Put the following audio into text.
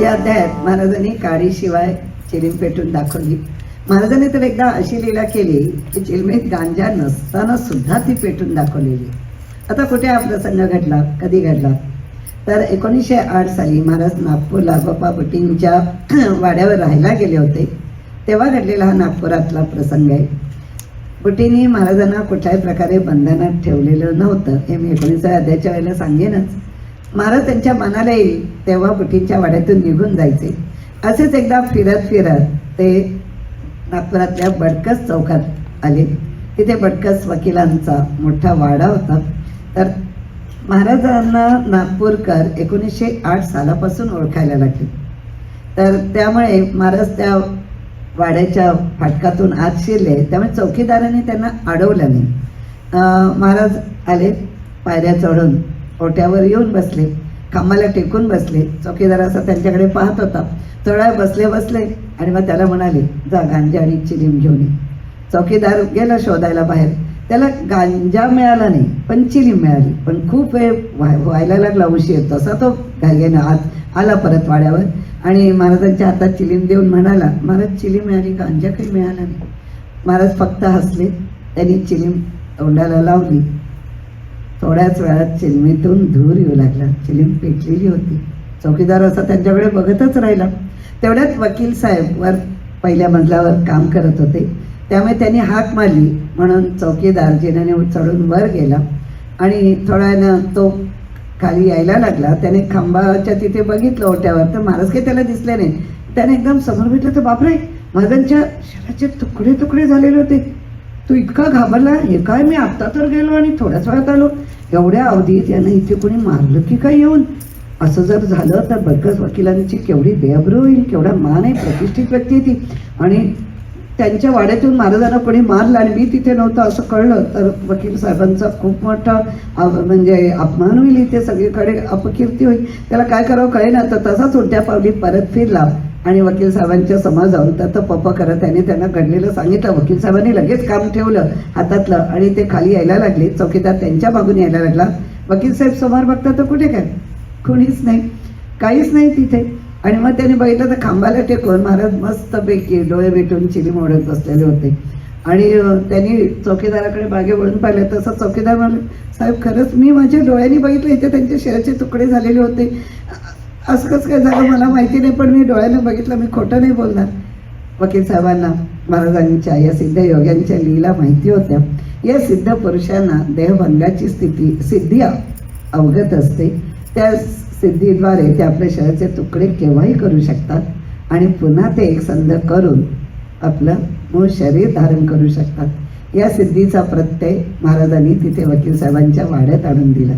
या अध्यायात महाराजांनी काडीशिवाय चिलीम पेटून दाखवली. महाराजांनी तर एकदा अशी लीला केली की चिलमीत गांजा नसताना सुद्धा ती पेटून दाखवलेली. आता कुठे हा प्रसंग घडला? कधी घडला? तर एकोणीसशे आठ साली महाराज नागपूरला बाप्पा भटींच्या वाड्यावर राहायला गेले होते. तेव्हा घडलेला हा नागपुरातला प्रसंग आहे. भटींनी महाराजांना कुठल्याही प्रकारे बंधनात ठेवलेलं नव्हतं. हे मी एकोणीसाव्या अध्यायाच्या वेळेला सांगेनच. महाराज त्यांच्या मनाला येईल तेव्हा बुटीच्या वाड्यातून निघून जायचे. असेच एकदा फिरत फिरत ते नागपुरातल्या बडकस चौकात आले. तिथे बडकस वकिलांचा मोठा वाडा होता. तर महाराजांना नागपूरकर एकोणीसशे आठ सालापासून ओळखायला लागले. तर त्यामुळे महाराज त्या वाड्याच्या फाटकातून आत शिरले. त्यामुळे चौकीदारांनी त्यांना अडवलं नाही. महाराज आले पायऱ्या चढून. ओट्यावर येऊन बसले. खांबाला टेकून बसले. चौकीदार असा त्यांच्याकडे पाहत होता. थोडा बसले बसले आणि मग त्याला म्हणाले जा गांजा आणि चिलीम घेऊन ये. चौकीदार गेला शोधायला बाहेर. त्याला गांजा मिळाला नाही पण चिलीम मिळाली. पण खूप वेळ व्हाय- व्हायला लागला उशीर. तसा तो घाईघाईनं आत आला परत वाड्यावर आणि महाराजांच्या हातात चिलीम देऊन म्हणाला महाराज चिलीम मिळाली गांजा काही मिळाला नाही. महाराज फक्त हसले. त्यांनी चिलीम तोंडाला लावली. थोड्याच वेळात चिलमीतून धूर येऊ लागला. चिलीम पेटलेली होती. चौकीदार असा त्यांच्याकडे बघतच राहिला. तेवढ्यात वकील साहेब वर पहिल्या मजल्यावर काम करत होते. त्यामुळे त्यांनी हाक मारली. म्हणून चौकीदार जिन्याने चढून वर गेला. आणि थोड्यानं तो खाली यायला लागला. त्याने खांबाच्या तिथे बघितलं. ओट्यावर तर महाराज काही त्याला दिसले नाही. त्याने एकदम समोर भेटलं तर बापरे! महाराजांच्या शरीराचे तुकडे तुकडे झालेले होते. तू इतका घाबरला. हे काय मी आत्ता तर गेलो आणि थोड्याच वेळात आलो. एवढ्या अवधीत यानं इथे कोणी मारलं की काय येऊन? असं जर झालं तर बरकस वकिलांची केवढी बेअब्रू होईल केवढा मान आहे प्रतिष्ठित व्यक्ती ती. आणि त्यांच्या वाड्यातून महाराजांना कोणी मारलं आणि मी तिथे नव्हतं असं कळलं तर वकील साहेबांचा खूप मोठा म्हणजे अपमान होईल इथे सगळीकडे अपकीर्ती होईल. त्याला काय करावं कळेना तर तसाच उलट्या पावली परत फिरला. आणि वकील साहेबांच्या समोर जाऊन तर पप्पा करत त्याने त्यांना घडलेलं सांगितलं. वकील साहेबांनी लगेच काम ठेवलं हातातलं आणि ते खाली यायला लागले. चौकीदार त्यांच्या मागून यायला लागला. वकील साहेब समोर बघतात तर कुठे काय? कुणीच नाही. काहीच नाही तिथे. आणि मग त्याने बघितलं तर खांबाला टेकून महाराज मस्तपैकी डोळे भेटून चिली मोडत बसलेले होते. आणि त्यांनी चौकीदाराकडे बागे वळून पाहिलं. तसं चौकीदार म्हणाले साहेब खरंच मी माझ्या डोळ्यांनी बघितलं. इथे त्यांचे शेराचे तुकडे झालेले होते. असं कसं काय झालं मला माहिती नाही पण मी डोळ्याने बघितलं मी खोटं नाही बोलणार. वकील साहेबांना महाराजांच्या या सिद्ध योग्यांच्या लीला माहिती होत्या. या सिद्ध पुरुषांना देहभंगाची स्थिती सिद्धी अवगत असते. त्या सिद्धीद्वारे ते आपल्या शरीराचे तुकडे केव्हाही करू शकतात आणि पुन्हा ते एकसंध करून आपलं मूळ शरीर धारण करू शकतात. या सिद्धीचा प्रत्यय महाराजांनी तिथे वकील साहेबांच्या वाड्यात आणून दिला.